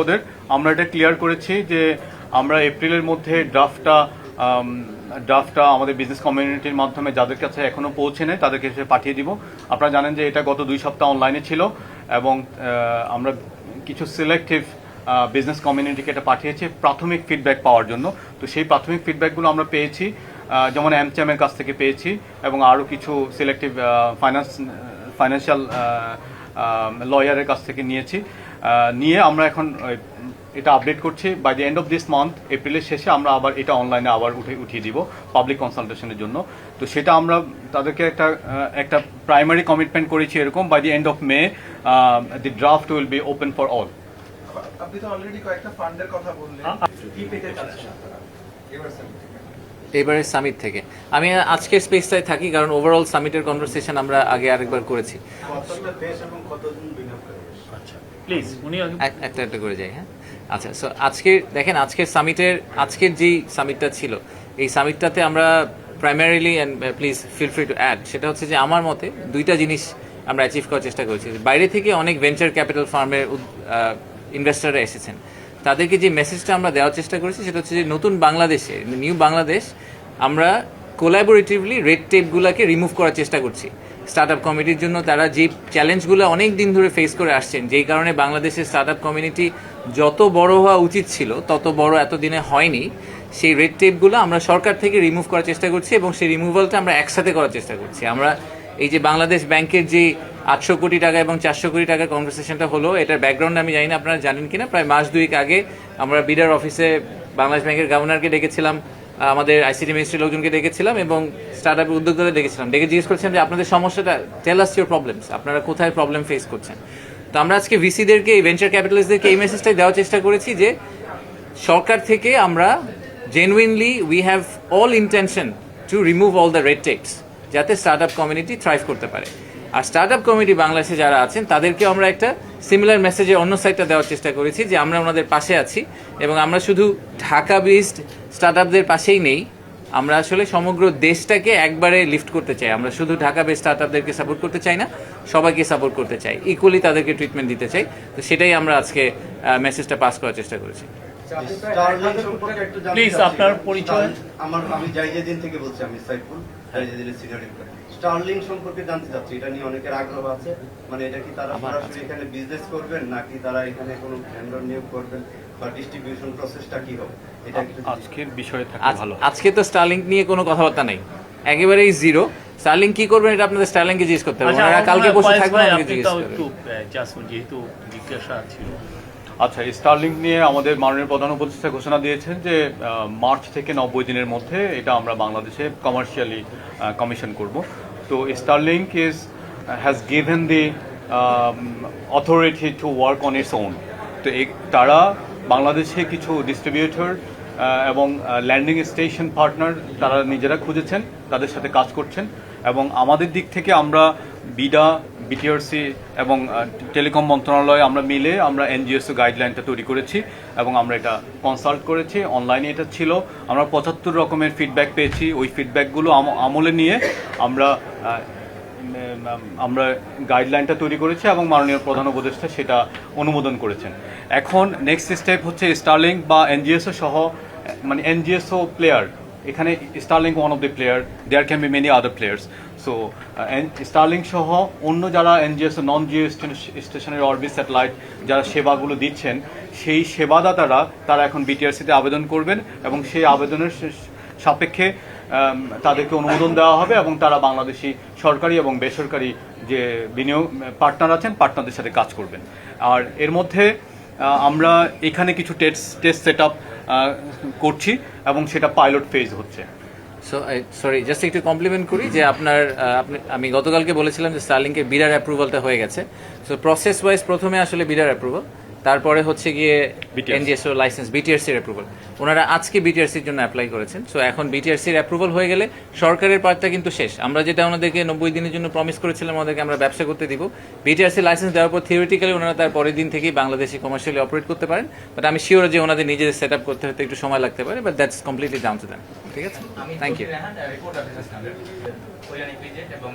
ওদের। আমরা এটা ক্লিয়ার করেছি যে আমরা এপ্রিলের মধ্যে ড্রাফটটা ড্রাফটটা আমাদের বিজনেস কমিউনিটির মাধ্যমে যাদের কাছে এখনও পৌঁছে নেই, তাদেরকে সে পাঠিয়ে দিব। আপনারা জানেন যে এটা গত দুই সপ্তাহ অনলাইনে ছিল এবং আমরা কিছু সিলেক্টিভ বিজনেস কমিউনিটিকে এটা পাঠিয়েছি প্রাথমিক ফিডব্যাক পাওয়ার জন্য। তো সেই প্রাথমিক ফিডব্যাকগুলো আমরা পেয়েছি যেমন এমচ্যামের কাছ থেকে পেয়েছি এবং আরও কিছু সিলেক্টিভ ফাইন্যান্স ফাইন্যান্সিয়াল লয়ারের কাছ থেকে নিয়েছি। নিয়ে আমরা এখন এটা আপডেট করছি। By the end of this month এপ্রিলের শেষে আমরা আবার এটা অনলাইনে আবার উঠে উঠিয়ে দিব পাবলিক কনসালটেশনের জন্য। তো সেটা আমরা তাদেরকে একটা একটা প্রাইমারি কমিটমেন্ট করেছি এরকম। By the end of May the draft will be open for all আপনি তো অলরেডি কয়েকটা ফান্ডের কথা বললেন। কি পেতে চাচ্ছেন আপনারা? এবার সামিট থেকে। আমি আজকের স্পেসটাই থাকি কারণ ওভারঅল সামিটের কনভারসেশন আমরা আগে আরেকবার করেছি। আচ্ছা। প্লিজ উনি একটা একটা করে যাই হ্যাঁ? আচ্ছা সো আজকের দেখেন, আজকের সামিটের আজকের যেই সামিটটা ছিল, এই সামিটটাতে আমরা primarily and please feel free to add সেটা হচ্ছে যে আমার মতে দুইটা জিনিস আমরা অ্যাচিভ করার চেষ্টা করেছি। বাইরে থেকে অনেক ভেঞ্চার ক্যাপিটাল ফার্মের ইনভেস্টাররা এসেছেন। তাদেরকে যে মেসেজটা আমরা দেওয়ার চেষ্টা করেছি, সেটা হচ্ছে যে নতুন বাংলাদেশে নিউ বাংলাদেশ, আমরা কোলাবোরেটিভলি রেড টেপগুলোকে রিমুভ করার চেষ্টা করছি। স্টার্ট আপ কমিটির জন্য তারা যে চ্যালেঞ্জগুলো অনেক দিন ধরে ফেস করে আসছেন, যেই কারণে বাংলাদেশের স্টার্ট আপ কমিউনিটি যত বড় হওয়া উচিত ছিল, তত বড় এতদিনে হয়নি, সেই রেড টেপগুলো আমরা সরকার থেকে রিমুভ করার চেষ্টা করছি এবং সেই রিমুভালটা আমরা একসাথে করার চেষ্টা করছি। আমরা এই যে বাংলাদেশ ব্যাংকের যে আটশো কোটি টাকা এবং চারশো কোটি টাকার কনভারসেশনটা হলো, এটার ব্যাকগ্রাউন্ড আমি জানি না, আপনারা জানেন কিনা, প্রায় মাস দুয়েক আগে আমরা বিডার অফিসে বাংলাদেশ ব্যাংকের গভর্নরকে ডেকেছিলাম। আমাদের আইসিটি মিনিস্ট্রির লোকজনকে ডেকেছিলাম এবং স্টার্ট আপের উদ্যোক্তাদের ডেকেছিলাম। ডেকে জিজ্ঞেস করছিলাম যে, আপনাদের সমস্যাটা টেল আস ইউর প্রবলেমস আপনারা কোথায় প্রবলেম ফেস করছেন? তো আমরা আজকে ভিসিদেরকে এই ভেঞ্চার ক্যাপিটালিস্টদেরকে এই মেসেজটাই দেওয়ার চেষ্টা করেছি যে, সরকার থেকে আমরা genuinely we have all intention to remove all the red tax যাতে স্টার্ট আপ কমিউনিটি থ্রাইভ করতে পারে। আর স্টার্ট আপ কমিউনিটি বাংলাদেশে যারা আছেন তাদেরকেও আমরা একটা সিমিলার মেসেজের অন্য সাইডটা দেওয়ার চেষ্টা করেছি যে আমরা ওনাদের পাশে আছি এবং আমরা শুধু ঢাকা বেসড স্টার্ট আপদের পাশেই নেই। আমরা আসলে সমগ্র দেশটাকে একবারে লিফট করতে চাই। আমরা শুধু ঢাকা বেস স্টার্ট আপদেরকে সাপোর্ট করতে চাই না সবাইকে সাপোর্ট করতে চাই। ইকুয়ালি তাদেরকে ট্রিটমেন্ট দিতে চাই। তো সেটাই আমরা আজকে মেসেজটা পাস করার চেষ্টা করেছি। আপনার পরিচয়। আমার আমি জাইজেদিন থেকে বলছি আমি সাইফুল জাইজেদিনের সিনিয়র স্টারলিং সম্পর্কে জানতে চাচ্ছি এটা নিয়ে অনেকের আগ্রহ আছে। মানে এটা কি তারা সরাসরি এখানে বিজনেস করবেন নাকি তারা এখানে কোনো ভেন্ডর নিয়োগ করবেন বা ডিস্ট্রিবিউশন প্রসেসটা কি হবে? এটা আজকের বিষয়ে থাকে ভালো আজকে তো স্টারলিংক নিয়ে কোনো কথাবার্তা নেই। একেবারেই জিরো স্টারলিংক কি করবেন এটা আপনাদের স্টারলিংকে জিজ্ঞেস করতে হবে। আচ্ছা ওনারা কালকে বসে থাকবেন আমাকে জিজ্ঞেস করবেন। যেহেতু জিজ্ঞাসা ছিল। আচ্ছা স্টারলিংক নিয়ে আমাদের মাননীয় প্রধান উপদেষ্টা ঘোষণা দিয়েছেন যে আহ, মার্চ থেকে নব্বই দিনের মধ্যে এটা আমরা বাংলাদেশে কমার্শিয়ালি কমিশন করব। তো Starlink is has given the authority to work on its own তো এই- তারা বাংলাদেশে কিছু ডিস্ট্রিবিউটর এবং ল্যান্ডিং স্টেশন পার্টনার তারা নিজেরা খুঁজেছেন, তাদের সাথে কাজ করছেন। এবং আমাদের দিক থেকে আমরা বিডা, বিটিআরসি এবং টেলিকম মন্ত্রণালয় আমরা মিলে আমরা এনজিএসও গাইডলাইনটা তৈরি করেছি এবং আমরা এটা কনসাল্ট করেছি। অনলাইনে এটা ছিল। আমরা পঁচাত্তর রকমের ফিডব্যাক পেয়েছি। ওই ফিডব্যাকগুলো আমলে নিয়ে আমরা আমরা গাইডলাইনটা তৈরি করেছি এবং মাননীয় প্রধান উপদেষ্টা সেটা অনুমোদন করেছেন। এখন নেক্সট স্টেপ হচ্ছে স্টারলিংক বা এনজিএসও সহ মানে এনজিএসও প্লেয়ার এখানে Starlink one of the player there can be many other players so Starlink সহ অন্য যারা এনজিএস নন জিও স্টেশনের অরবিট স্যাটেলাইট যারা সেবাগুলো দিচ্ছেন, সেই সেবাদাতারা তারা এখন বিটিআরসিতে আবেদন করবেন এবং সেই আবেদনের সাপেক্ষে তাদেরকে অনুমোদন দেওয়া হবে এবং তারা বাংলাদেশি সরকারি এবং বেসরকারি যে বিনিয়োগ পার্টনার আছেন পার্টনারদের সাথে কাজ করবেন। আর এর মধ্যে আমরা এখানে কিছু টেস্ট টেস্ট সেট আপ করছি এবং সেটা পাইলট ফেজ হচ্ছে। সো সরি জাস্ট একটু কমপ্লিমেন্ট করি যে আপনার আপনি, আমি গতকালকে বলেছিলাম যে স্টারলিংকের বিডার অ্যাপ্রুভালটা হয়ে গেছে। সো প্রসেস ওয়াইজ প্রথমে আসলে বিডার অ্যাপ্রুভাল তারপরে হচ্ছে গিয়ে এনজিএসও লাইসেন্স বিটিআরসির অ্যাপ্রুভাল ওনারা আজকে বিটিআরসির জন্য অ্যাপ্লাই করেছেন। সো এখন বিটিআরসির অ্যাপ্রুভাল হয়ে গেলে সরকারের পার্টটা কিন্তু শেষ। আমরা যেটা ওনাদেরকে নব্বই দিনের জন্য প্রমিস করেছিলাম ওনাদেরকে আমরা ব্যবসা করতে দিব। বিটিআরসি লাইসেন্স দেওয়ার পর থিওরিটিক্যালি ওনারা তার পরের দিন থেকেই বাংলাদেশে কমার্শিয়ালি অপারেট করতে পারেন। বাট আমি শিওর যে ওনাদের নিজেদের সেট আপ করতে হতে একটু সময় লাগতে পারে but that's completely down to them ঠিক আছে? থ্যাংক ইউ এবং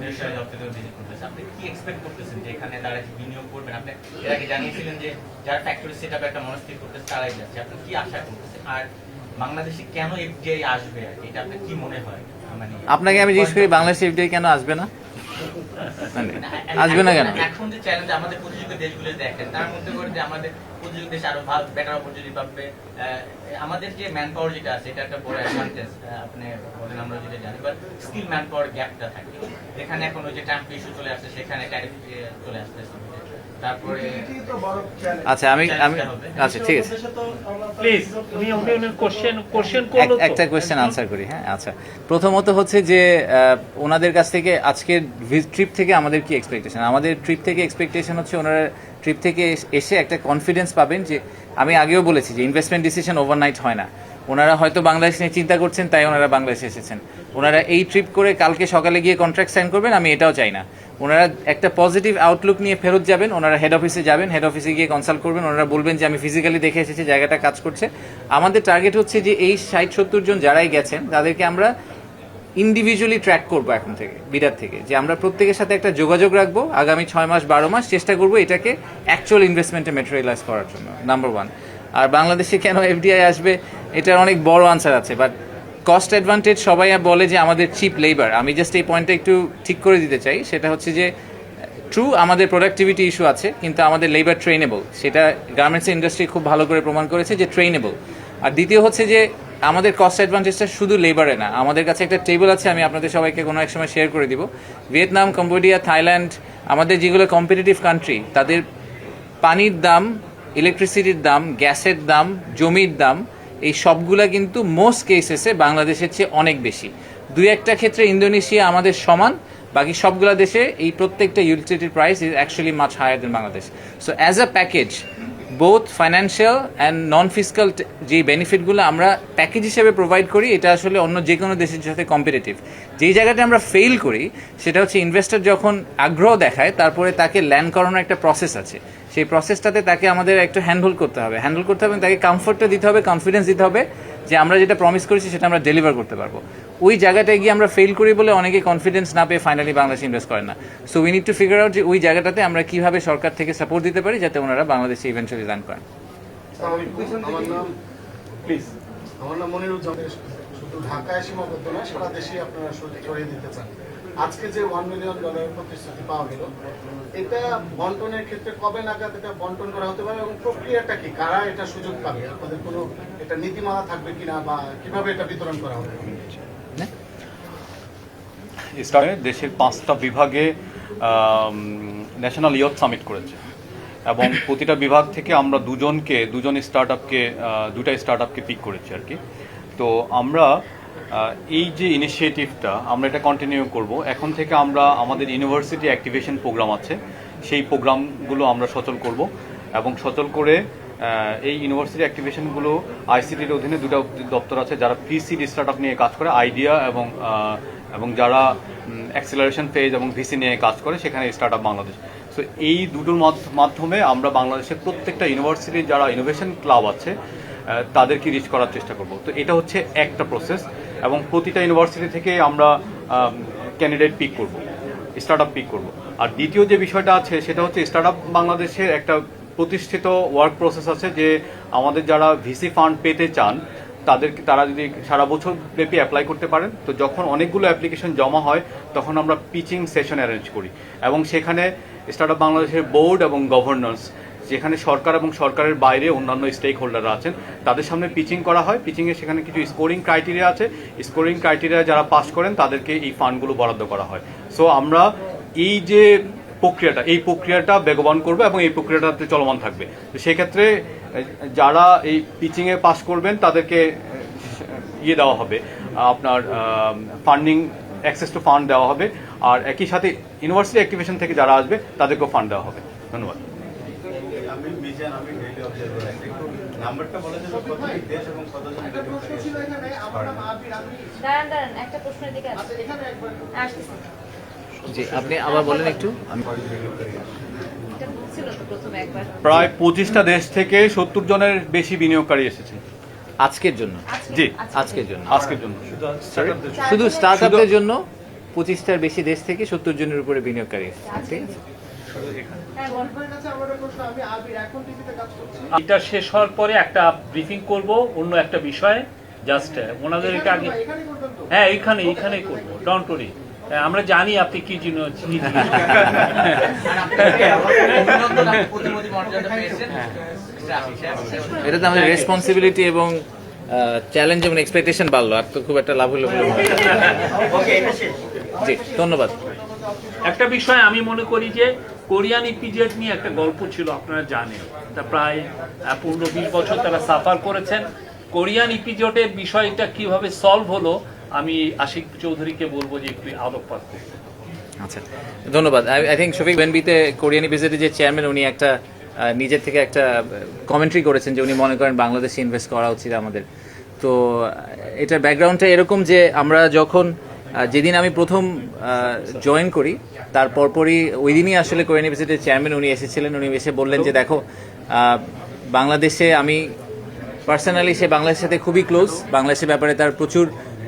ভিজিট করতেছে আপনি কি এক্সপেক্ট করতেছেন যে এখানে তারা বিনিয়োগ করবেন? আপনি এর আগে জানিয়েছিলেন যে যারা ফ্যাক্টরি সেট আপে একটা মনস্থির করতেছে তারাই যাচ্ছে। আপনি কি আশা করতেছেন? আর বাংলাদেশে কেন এফডিআই আসবে আর এটা আপনার কি মনে হয়? মানে আপনাকে আমি জিজ্ঞেস করি বাংলাদেশ এফডিআই কেন আসবে না? মানে, আসবে না কেন? এখন যে চ্যালেঞ্জ আমাদের প্রতিযোগী দেশগুলো দেখেন তার মধ্যে করে যে আমাদের প্রতিযোগী দেশ আরও ভালো বেটার অপরচুনিটি পাবে। আমাদের যে ম্যান পাওয়ার যেটা আছে এটা একটা বড় অ্যাডভান্টেজ আপনি বলেন আমরা যেটা জানি। বাট স্কিল ম্যান পাওয়ার গ্যাপটা থাকে। যেখানে এখন ওই যে ট্যাম্প ইস্যু চলে আসছে সেখানে ট্যারিফ চলে আসতেছে তারপরে আচ্ছা আমি আমি আচ্ছা ঠিক আছে। প্লিজ উনি উনি উনি কোশ্চেন কোশ্চেন করল একটা কোয়েশ্চেন আনসার করি হ্যাঁ আচ্ছা। প্রথমত হচ্ছে যে ওনাদের কাছ থেকে আজকের ট্রিপ থেকে আমাদের কি এক্সপেকটেশন আমাদের ট্রিপ থেকে এক্সপেকটেশন হচ্ছে ওনারা ট্রিপ থেকে এসে একটা কনফিডেন্স পাবেন যে আমি আগেও বলেছি যে ইনভেস্টমেন্ট ডিসিশন ওভারনাইট হয় না। ওনারা হয়তো বাংলাদেশ নিয়ে চিন্তা করছেন, তাই ওনারা বাংলাদেশে এসেছেন। ওনারা এই ট্রিপ করে কালকে সকালে গিয়ে কন্ট্রাক্ট সাইন করবেন, আমি এটাও চাই না। ওনারা একটা পজিটিভ আউটলুক নিয়ে ফেরত যাবেন, ওনারা হেড অফিসে যাবেন হেড অফিসে গিয়ে কনসাল্ট করবেন, ওনারা বলবেন যে, আমি ফিজিক্যালি দেখে এসেছি, জায়গাটা কাজ করছে। আমাদের টার্গেট হচ্ছে যে, এই ষাট সত্তর জন যারাই গেছেন, তাদেরকে আমরা ইন্ডিভিজুয়ালি ট্র্যাক করব এখন থেকে বিরাট থেকে। যে, আমরা প্রত্যেকের সাথে একটা যোগাযোগ রাখব, আগামী ছয় মাস, বারো মাস চেষ্টা করব এটাকে অ্যাকচুয়াল ইনভেস্টমেন্টে মেটেরিয়ালাইজ করার জন্য নাম্বার ওয়ান আর বাংলাদেশে কেন এফডিআই আসবে, এটার অনেক বড় আনসার আছে বাট কস্ট অ্যাডভান্টেজ সবাই বলে যে আমাদের চিপ লেবার আমি জাস্ট এই পয়েন্টটা একটু ঠিক করে দিতে চাই, সেটা হচ্ছে যে ট্রু আমাদের প্রোডাক্টিভিটি ইস্যু আছে, কিন্তু আমাদের লেবার ট্রেনেবল সেটা গার্মেন্টস ইন্ডাস্ট্রি খুব ভালো করে প্রমাণ করেছে যে ট্রেনেবল আর দ্বিতীয় হচ্ছে যে, আমাদের কস্ট অ্যাডভান্টেজটা শুধু লেবারে না, আমাদের কাছে একটা টেবিল আছে, আমি আপনাদের সবাইকে কোনো এক সময় শেয়ার করে দিব। ভিয়েতনাম কম্বোডিয়া থাইল্যান্ড আমাদের যেগুলো কম্পিটিটিভ কান্ট্রি তাদের পানির দাম ইলেকট্রিসিটির দাম, গ্যাসের দাম, জমির দাম, এই সবগুলা কিন্তু মোস্ট কেসেসে বাংলাদেশের চেয়ে অনেক বেশি। দুই একটা ক্ষেত্রে ইন্দোনেশিয়া আমাদের সমান, বাকি সবগুলা দেশে এই প্রত্যেকটা ইউটিলিটির price is actually much higher than Bangladesh. So as a package both financial and non physical যে বেনিফিটগুলো আমরা প্যাকেজ হিসেবে প্রোভাইড করি, এটা আসলে অন্য যে কোনো দেশের সাথে কম্পিটিটিভ যেই জায়গাটা আমরা ফেল করি, সেটা হচ্ছে ইনভেস্টর যখন আগ্রহ দেখায়, তারপরে তাকে ল্যান্ড করানোর একটা প্রসেস আছে। সেই প্রসেসটাতে তাকে আমাদের একটু হ্যান্ডেল করতে হবে। হ্যান্ডেল করতে হবে তাকে কমফোর্টটা দিতে হবে কনফিডেন্স দিতে হবে যে আমরা যেটা প্রমিস করেছি সেটা আমরা ডেলিভার করতে পারব। ওই জায়গাটায় গিয়ে আমরা ফেল করি বলে অনেকে কনফিডেন্স না পেয়ে ফাইনালি বাংলাদেশে ইনভেস্ট করে না। So we need to figure out যে ওই জায়গাটাতে আমরা কীভাবে সরকার থেকে সাপোর্ট দিতে পারি যাতে ওনারা বাংলাদেশে ইভেন্চুয়ালি লার্ন করেন। আমার নাম প্লিজ মনিরুজ্জামান। শুধু ঢাকায় সীমাবদ্ধ না সারা দেশেই আপনারা ছড়িয়ে দিতে চান। আজকে যে ওয়ান মিলিয়ন ডলারের প্রতিশ্রুতি পাওয়া গেল, এটা বন্টনের ক্ষেত্রে কবে নাগাদ এটা বন্টন করা হতে পারে এবং প্রক্রিয়াটা কি? কারা এটা সুযোগ পাবে? আপনাদের কোনো এটা নীতিমালা থাকবে কিনা বা কীভাবে এটা বিতরণ করা হবে? দেশের পাঁচটা বিভাগে ন্যাশনাল ইয়থ সামিট করেছে। এবং প্রতিটা বিভাগ থেকে আমরা দুজনকে, দুজন স্টার্ট আপকে দুটা স্টার্ট আপকে পিক করেছি আর কি। তো আমরা এই যে ইনিশিয়েটিভটা আমরা এটা কন্টিনিউ করব। এখন থেকে আমরা আমাদের ইউনিভার্সিটি অ্যাক্টিভেশন প্রোগ্রাম আছে। সেই প্রোগ্রামগুলো আমরা সচল করব এবং সচল করে এই ইউনিভার্সিটি অ্যাক্টিভেশনগুলো আইসিটির অধীনে দুটো দপ্তর আছে যারা প্রিসিড স্টার্ট নিয়ে কাজ করে আইডিয়া এবং এবং যারা অ্যাক্সেলারেশন ফেজ এবং ভিসি নিয়ে কাজ করে, সেখানে স্টার্ট আপ বাংলাদেশ। সো এই দুটোর মাধ্য- মাধ্যমে আমরা বাংলাদেশের প্রত্যেকটা ইউনিভার্সিটির যারা ইনোভেশন ক্লাব আছে তাদেরকে রিচ করার চেষ্টা করব। তো এটা হচ্ছে একটা প্রসেস এবং প্রতিটা ইউনিভার্সিটি থেকে আমরা ক্যান্ডিডেট পিক করব স্টার্ট আপ পিক করব। আর দ্বিতীয় যে বিষয়টা আছে, সেটা হচ্ছে স্টার্ট আপ বাংলাদেশের একটা প্রতিষ্ঠিত ওয়ার্ক প্রসেস আছে যে আমাদের যারা ভিসি ফান্ড পেতে চান, তাদেরকে, তারা যদি সারা বছর ব্যাপী অ্যাপ্লাই করতে পারেন, তো যখন অনেকগুলো অ্যাপ্লিকেশন জমা হয়, তখন আমরা পিচিং সেশন অ্যারেঞ্জ করি। এবং সেখানে স্টার্ট আপ বাংলাদেশের বোর্ড এবং গভর্নর্স যেখানে সরকার এবং সরকারের বাইরে অন্যান্য স্টেক হোল্ডাররা আছেন, তাদের সামনে পিচিং করা হয়। পিচিংয়ে সেখানে কিছু স্কোরিং ক্রাইটেরিয়া আছে। স্কোরিং ক্রাইটেরিয়া যারা পাস করেন, তাদেরকে এই ফান্ডগুলো বরাদ্দ করা হয়। সো আমরা এই যে প্রক্রিয়াটা, এই প্রক্রিয়াটা বেগবান করবে এবং এই প্রক্রিয়াটাতে চলমান থাকবে। সেক্ষেত্রে, যারা এই পিচিংয়ে পাস করবেন, তাদেরকে ইয়ে দেওয়া হবে। আপনার ফান্ডিং অ্যাক্সেস টু ফান্ড দেওয়া হবে। আর একই সাথে ইউনিভার্সিটি অ্যাক্টিভেশন থেকে যারা আসবে, তাদেরকেও ফান্ড দেওয়া হবে। ধন্যবাদ। আমি আমি ডেইলি অবজারভার আছি একটু নাম্বারটা বলে দেবো কত দেশ এবং কতজন একটা প্রশ্ন ছিল এখানে আমার নাম আবির আমি দাঁড়ান দাঁড়ান একটা প্রশ্নের দিকে আসছি আচ্ছা এখানে একবার আসতেছি। জি আপনি আবার বলেন একটু। আমি এটা বলছিল তো প্রথমে একবার। প্রায় পঁচিশটা দেশ থেকে সত্তর জনের বেশি বিনিয়োগকারী এসেছে। আজকের জন্য? জি আজকের জন্য। আজকের জন্য। শুধু স্টার্ট আপদের জন্য। পঁচিশটার বেশি দেশ থেকে সত্তর জনের উপরে বিনিয়োগকারী এসেছে, ঠিক আছে। হ্যাঁ এটা শেষ হওয়ার পরে একটা ব্রিফিং করব অন্য একটা বিষয়ে। জাস্ট ওনাদের এটা আগে তো? হ্যাঁ এখানে এখানে করব ডন্ট ওরি আমরা জানি আপনি কি মিস্টার আশিক সাহেব। এটাতে আমাদের রেসপন্সিবিলিটি এবং চ্যালেঞ্জ এবং এক্সপেকটেশন বাড়লো আর তো খুব একটা লাভ হলো হয়। জি ধন্যবাদ। একটা বিষয় আমি মনে করি যে কোরিয়ান ইপিজেড নিয়ে একটা গল্প ছিল, আপনারা জানেন। তা প্রায় পনেরো বিশ বছর তারা সাফার করেছেন। কোরিয়ান ইপিজেডের বিষয়টা কীভাবে সলভ হলো, আমি আশিক চৌধুরীকে বলব যে একটু আলোকপাত করতে। আচ্ছা ধন্যবাদ। আই থিঙ্ক শফিক বেনবিতে কোরিয়ান ভিজিটে যে চেয়ারম্যান উনি একটা নিজের থেকে একটা কমেন্ট্রি করেছেন যে উনি মনে করেন বাংলাদেশে ইনভেস্ট করা উচিত আমাদের। তো এটার ব্যাকগ্রাউন্ডটা এরকম যে আমরা যখন যেদিন আমি প্রথম জয়েন করি, তার পরপরই ওই দিনই আসলে কোরিয়ানি ইউনিভার্সিটির চেয়ারম্যান উনি এসেছিলেন। উনি এসে বললেন যে, দেখো বাংলাদেশে আমি পার্সোনালি সে বাংলাদেশের সাথে খুবই ক্লোজ বাংলাদেশের ব্যাপারে তার প্রচুর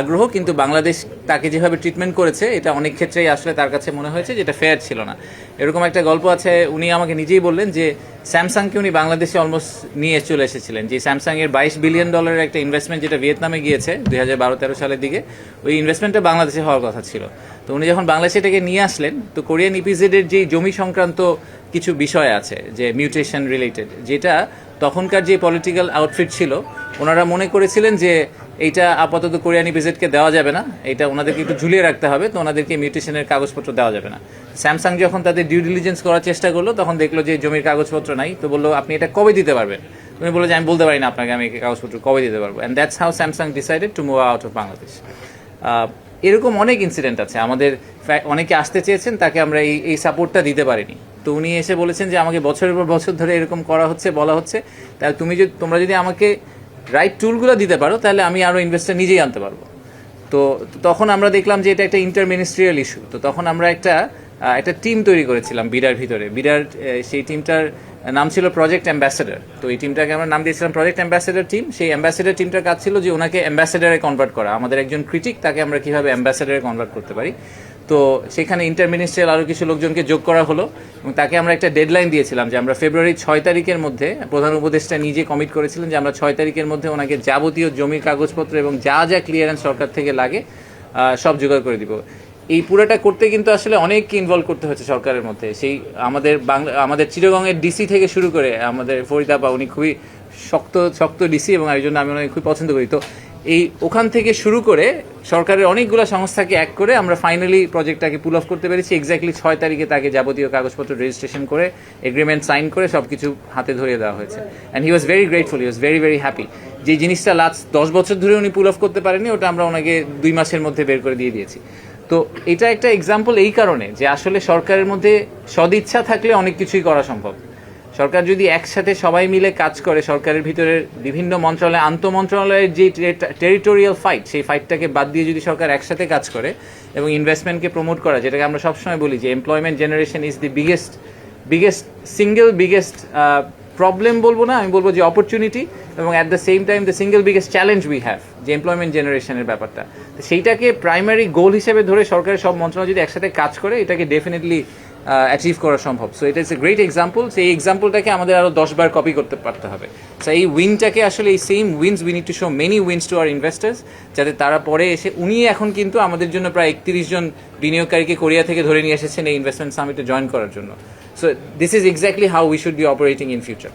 আগ্রহ, কিন্তু বাংলাদেশ তাকে যেভাবে ট্রিটমেন্ট করেছে, এটা অনেক ক্ষেত্রেই আসলে তার কাছে মনে হয়েছে যেটা ফেয়ার ছিল না। এরকম একটা গল্প আছে, উনি আমাকে নিজেই বললেন যে স্যামসাংকে উনি বাংলাদেশে অলমোস্ট নিয়ে চলে এসেছিলেন। যে স্যামসাং এর বাইশ বিলিয়ন ডলারের একটা ইনভেস্টমেন্ট যেটা ভিয়েতনামে গিয়েছে, দুই হাজার বারো তেরো সালের দিকে, ওই ইনভেস্টমেন্টটা বাংলাদেশে হওয়ার কথা ছিল। তো উনি যখন বাংলাদেশে এটাকে নিয়ে আসলেন, তো কোরিয়ান ইপিজেডের যে জমি সংক্রান্ত কিছু বিষয় আছে, যে মিউটেশন রিলেটেড যেটা তখনকার যে পলিটিক্যাল আউটফিট ছিল, ওনারা মনে করেছিলেন যে এইটা আপাতত কোরিয়ানি ভিজিটকে দেওয়া যাবে না। এটা ওনাদেরকে একটু ঝুলিয়ে রাখতে হবে, তো ওনাদেরকে মিউটেশনের কাগজপত্র দেওয়া যাবে না। স্যামসাং যখন তাদের ডিউ ডিলিজেন্স করার চেষ্টা করল, তখন দেখল যে জমির কাগজপত্র নাই, তো বলল, আপনি এটা কবে দিতে পারবেন? তুমি বলল যে, আমি বলতে পারি না আপনাকে, আমি কাগজপত্র কবে দিতে পারব। And that's how Samsung decided to move out of Bangladesh এরকম অনেক ইনসিডেন্ট আছে। আমাদের অনেকে আসতে চেয়েছেন, তাকে আমরা এই এই সাপোর্টটা দিতে পারিনি। তো উনি এসে বলেছেন যে, আমাকে বছরের পর বছর ধরে এরকম করা হচ্ছে, বলা হচ্ছে। তাহলে তুমি যদি, তোমরা যদি আমাকে রাইট টুলগুলো দিতে পারো, তাহলে আমি আরও ইনভেস্টার নিজেই আনতে পারব। তো তখন আমরা দেখলাম যে এটা একটা ইন্টার মিনিস্ট্রিয়াল ইস্যু তো তখন আমরা একটা একটা টিম তৈরি করেছিলাম বিডার ভিতরে। বিডার সেই টিমটার নাম ছিল প্রজেক্ট অ্যাম্বাসেডর তো এই টিমটাকে আমরা নাম দিয়েছিলাম প্রজেক্ট অ্যাম্বাসেডর টিম সেই অ্যাম্বাসেডার টিমটার কাজ ছিল যে ওনাকে অ্যাম্বাসেডারে কনভার্ট করা। আমাদের একজন ক্রিটিক তাকে আমরা কীভাবে অ্যাম্বাসেডারে কনভার্ট করতে পারি? তো সেখানে ইন্টার মিনিস্ট্রিয়াল আরও কিছু লোকজনকে যোগ করা হলো এবং তাকে আমরা একটা ডেডলাইন দিয়েছিলাম যে আমরা ফেব্রুয়ারি ছয় তারিখের মধ্যে প্রধান উপদেষ্টা নিজে কমিট করেছিলেন যে আমরা ছয় তারিখের মধ্যে ওনাকে যাবতীয় জমির কাগজপত্র এবং যা যা ক্লিয়ারেন্স সরকার থেকে লাগে সব জোগাড় করে দিব। এই পুরোটা করতে কিন্তু আসলে অনেক ইনভলভ করতে হচ্ছে সরকারের মধ্যে। সেই আমাদের বাংলা, আমাদের চিরগংয়ের ডিসি থেকে শুরু করে আমাদের ফরিদাপা উনি খুবই শক্ত শক্ত ডিসি এবং এই জন্য আমি ওনাকে খুবই পছন্দ করি। তো এই ওখান থেকে শুরু করে সরকারের অনেকগুলো সংস্থাকে এক করে আমরা ফাইনালি প্রজেক্টটাকে পুল অফ করতে পেরেছি। এক্স্যাক্টলি ছয় তারিখে তাকে যাবতীয় কাগজপত্র রেজিস্ট্রেশন করে এগ্রিমেন্ট সাইন করে সব কিছু হাতে ধরিয়ে দেওয়া হয়েছে। And he was very grateful he was very very happy যে জিনিসটা লাস্ট দশ বছর ধরে উনি পুল অফ করতে পারেনি ওটা আমরা ওনাকে দুই মাসের মধ্যে বের করে দিয়ে দিয়েছি। তো এটা একটা এক্সাম্পল এই কারণে যে আসলে সরকারের মধ্যে সদিচ্ছা থাকলে অনেক কিছুই করা সম্ভব। সরকার যদি একসাথে সবাই মিলে কাজ করে, সরকারের ভিতরের বিভিন্ন মন্ত্রণালয় আন্তঃ মন্ত্রণালয়ের যে টেরিটোরিয়াল ফাইট, সেই ফাইটটাকে বাদ দিয়ে যদি সরকার একসাথে কাজ করে এবং ইনভেস্টমেন্টকে প্রমোট করা, যেটাকে আমরা সবসময় বলি যে employment generation is the biggest biggest single biggest problem বলব না, আমি বলব যে অপরচুনিটি এবং at the same time the single biggest challenge we have যে এমপ্লয়মেন্ট জেনারেশনের ব্যাপারটা। সেইটাকে প্রাইমারি গোল হিসেবে ধরে সরকারের সব মন্ত্রণালয় যদি একসাথে কাজ করে, এটাকে ডেফিনেটলি অ্যাচিভ করা সম্ভব। সো এটা ইস এ গ্রেট এক্সাম্পল সেই এক্সাম্পলটাকে আমাদের আরও দশবার কপি করতে পারতে হবে। সো এই উইনটাকে আসলে এই same wins we need to show many wins to our investors যাতে তারা পরে এসে উনি এখন কিন্তু আমাদের জন্য প্রায় একত্রিশ জন বিনিয়োগকারীকে কোরিয়া থেকে ধরে নিয়ে এসেছেন এই ইনভেস্টমেন্ট সামিটে জয়েন করার জন্য। So this is exactly how we should be operating in future